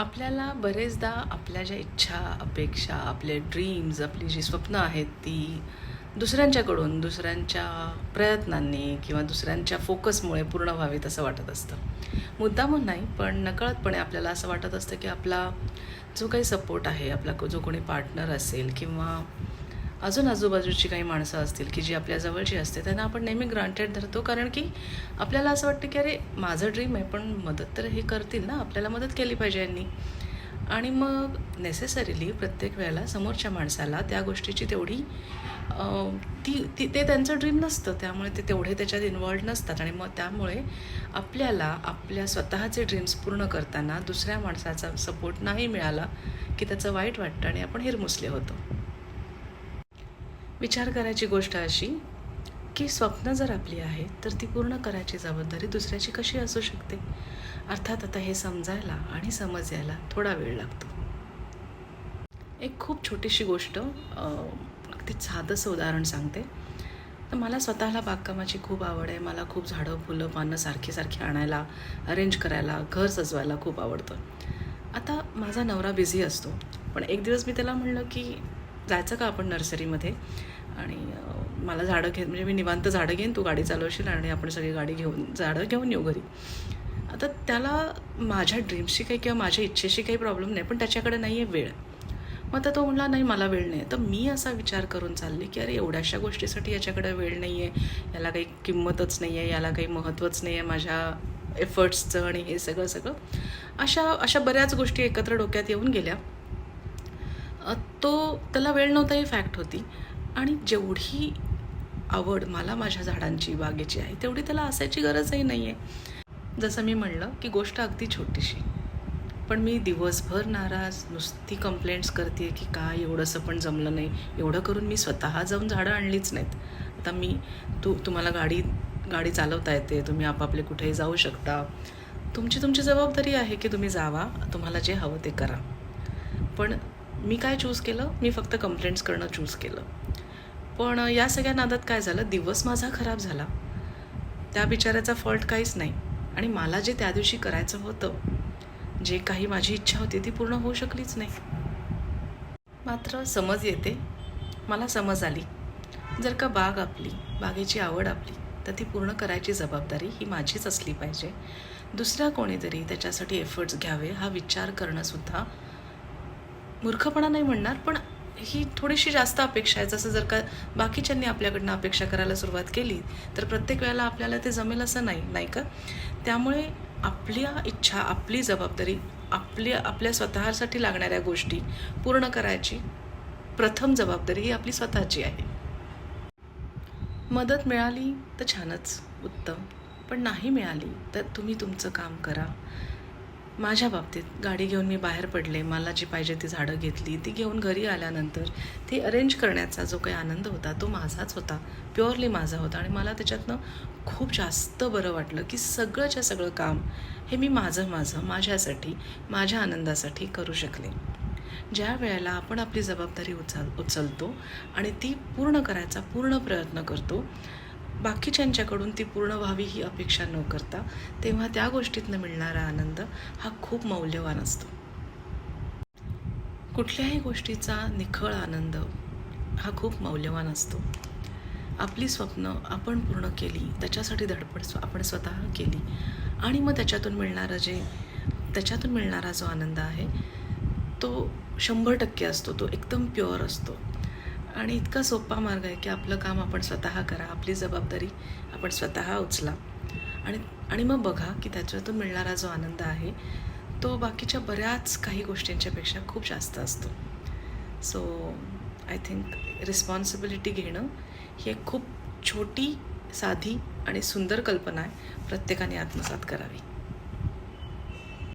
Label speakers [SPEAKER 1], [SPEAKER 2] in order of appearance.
[SPEAKER 1] आपल्याला बरेचदा आपल्या ज्या इच्छा अपेक्षा आपले ड्रीम्स आपली जी स्वप्न आहेत ती दुसऱ्यांच्याकडून दुसऱ्यांच्या प्रयत्नांनी किंवा दुसऱ्यांच्या फोकसमुळे पूर्ण व्हावीत असं वाटत असतं. मुद्दामून नाही पण नकळतपणे आपल्याला असं वाटत असतं की आपला जो काही सपोर्ट आहे आपला को- जो कोणी पार्टनर असेल किंवा अजून आजूबाजूची काही माणसं असतील की जी आपल्या जवळची असते त्यांना आपण नेहमी ग्रांटेड धरतो. कारण की आपल्याला असं वाटतं की अरे माझं ड्रीम आहे पण मदत तर हे करतील ना? आपल्याला मदत केली पाहिजे यांनी. आणि मग नेसेसरीली प्रत्येक वेळेला समोरच्या माणसाला त्या गोष्टीची तेवढी ती ती ते त्यांचं ड्रीम नसतं. त्यामुळे ते तेवढे त्याच्यात इन्वॉल्ड नसतात. आणि मग त्यामुळे आपल्याला आपल्या स्वतःचे ड्रीम्स पूर्ण करताना दुसऱ्या माणसाचा सपोर्ट नाही मिळाला की त्याचं वाईट वाटतं आणि आपण हिरमुसले होतो. विचार करायची गोष्ट अशी की स्वप्न जर आपली आहेत तर ती पूर्ण करायची जबाबदारी दुसऱ्याची कशी असू शकते? अर्थात आता हे समजायला आणि समज यायला थोडा वेळ लागतो. एक खूप छोटीशी गोष्ट अगदी साधंसं उदाहरण सांगते. तर मला स्वतःला बागकामाची खूप आवड आहे. मला खूप झाडं फुलं पानं सारखी सारखी आणायला अरेंज करायला घर सजवायला खूप आवडतं. आता माझा नवरा बिझी असतो. पण एक दिवस मी त्याला म्हणलं की जायचं का आपण नर्सरीमध्ये आणि मला झाडं घे म्हणजे मी निवांत झाडं घेईन तू गाडी चालवशील आणि आपण सगळी गाडी घेऊन झाडं घेऊन येऊ घरी. आता त्याला माझ्या ड्रीम्सशी काही किंवा माझ्या इच्छेशी काही प्रॉब्लेम नाही पण त्याच्याकडे नाही आहे वेळ. मग आता तो म्हणला नाही मला वेळ नाही. तर मी असा विचार करून चालले की अरे एवढ्याशा गोष्टीसाठी याच्याकडे वेळ नाही आहे याला काही किंमतच नाही आहे याला काही महत्त्वच नाही आहे माझ्या एफर्ट्सचं आणि हे सगळं सगळं. अशा अशा बऱ्याच गोष्टी एकत्र डोक्यात येऊन गेल्या. तो त्याला वेळ नव्हता ही फॅक्ट होती. आणि जेवढी आवड मला माझ्या झाडांची बागेची आहे तेवढी त्याला असायची गरजही नाही आहे जसं मी म्हणलं की गोष्ट अगदी छोटीशी. पण मी दिवसभर नाराज नुसती कंप्लेंट्स करते की काय एवढंसं पण जमलं नाही. एवढं करून मी स्वतः जाऊन झाडं आणलीच नाहीत. आता मी तू तुम्हाला गाडी गाडी चालवता येते तुम्ही आपापले कुठेही जाऊ शकता. तुमची तुमची जबाबदारी आहे की तुम्ही जावा तुम्हाला जे हवं ते करा. पण मी काय चूज केलं? मी फक्त कंप्लेंट्स करणं चूज केलं. पण या सगळ्या नादात काय झालं? दिवस माझा खराब झाला. त्या बिचाऱ्याचा फॉल्ट काहीच नाही. आणि मला जे त्या दिवशी करायचं होतं जे काही माझी इच्छा होती ती पूर्ण होऊ शकलीच नाही. मात्र समज येते. मला समज आली. जर का बाग आपली बागेची आवड आपली तर ती पूर्ण करायची जबाबदारी ही माझीच असली पाहिजे. दुसऱ्या कोणीतरी त्याच्यासाठी एफर्ट्स घ्यावे हा विचार करणंसुद्धा मूर्खपणा नाही म्हणणार पण ही थोडीशी जास्त अपेक्षा आहे. जसं जर का बाकीच्यांनी आपल्याकडनं अपेक्षा करायला सुरुवात केली तर प्रत्येक वेळेला आपल्याला ते जमेल असं नाही नाही का? त्यामुळे आपल्या इच्छा आपली जबाबदारी आपल्या आपल्या स्वतःसाठी लागणाऱ्या गोष्टी पूर्ण करायची. प्रथम जबाबदारी ही आपली स्वतःची आहे. मदत मिळाली तर छानच उत्तम. पण नाही मिळाली तर तुम्ही तुमचं काम करा. माझ्या बाबतीत गाडी घेऊन मी बाहेर पडले. मला जी पाहिजे ती झाडं घेतली. ती घेऊन घरी आल्यानंतर ती अरेंज करण्याचा जो काही आनंद होता तो माझाच होता. प्युअरली माझा होता. आणि मला त्याच्यातनं खूप जास्त बरं वाटलं की सगळंच्या सगळं काम हे मी माझं माझं माझ्यासाठी माझ्या आनंदासाठी करू शकले. ज्या वेळेला आपण आपली जबाबदारी उचल उचलतो आणि ती पूर्ण करायचा पूर्ण प्रयत्न करतो बाकीच्यांच्याकडून ती पूर्ण व्हावी ही अपेक्षा न करता तेव्हा त्या गोष्टीतनं मिळणारा आनंद हा खूप मौल्यवान असतो. कुठल्याही गोष्टीचा निखळ आनंद हा खूप मौल्यवान असतो. आपली स्वप्न आपण पूर्ण केली त्याच्यासाठी धडपड स्व आपण स्वतः केली आणि मग त्याच्यातून मिळणारं जे त्याच्यातून मिळणारा जो आनंद आहे तो शंभर टक्के असतो तो एकदम प्युअर असतो. आणि इतका सोपा मार्ग आहे की आपलं काम आपण स्वतः करा आपली जबाबदारी आपण स्वतः उचला. आणि आणि मग बघा की त्याच्यातून मिळणारा जो आनंद आहे तो बाकीच्या बऱ्याच काही गोष्टींच्यापेक्षा खूप जास्त असतो. सो आय थिंक रिस्पॉन्सिबिलिटी घेणं ही एक खूप छोटी साधी आणि सुंदर कल्पना आहे. प्रत्येकाने आत्मसात करावी.